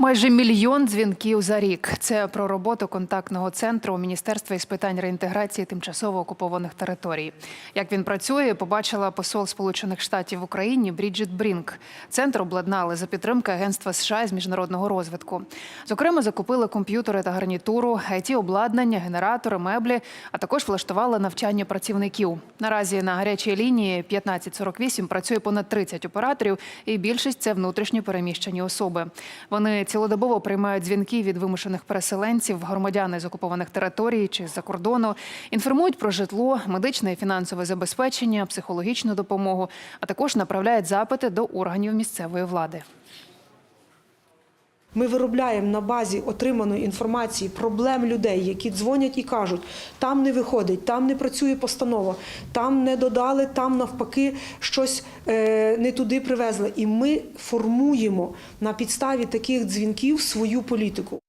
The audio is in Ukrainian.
Майже мільйон дзвінків за рік. Це про роботу контактного центру Міністерства із питань реінтеграції тимчасово окупованих територій. Як він працює, побачила посол Сполучених Штатів в Україні Бріджит Брінк. Центр обладнали за підтримки Агентства США з міжнародного розвитку. Зокрема, закупили комп'ютери та гарнітуру, it обладнання, генератори, меблі, а також влаштували навчання працівників. Наразі на гарячій лінії 1548 працює понад 30 операторів, і більшість це внутрішньо переміщені особи. Вони цілодобово приймають дзвінки від вимушених переселенців, громадяни з окупованих територій чи з-за кордону, інформують про житло, медичне і фінансове забезпечення, психологічну допомогу, а також направляють запити до органів місцевої влади. Ми виробляємо на базі отриманої інформації проблем людей, які дзвонять і кажуть, там не виходить, там не працює постанова, там не додали, там навпаки щось е, не туди привезли. І ми формуємо на підставі таких дзвінків свою політику.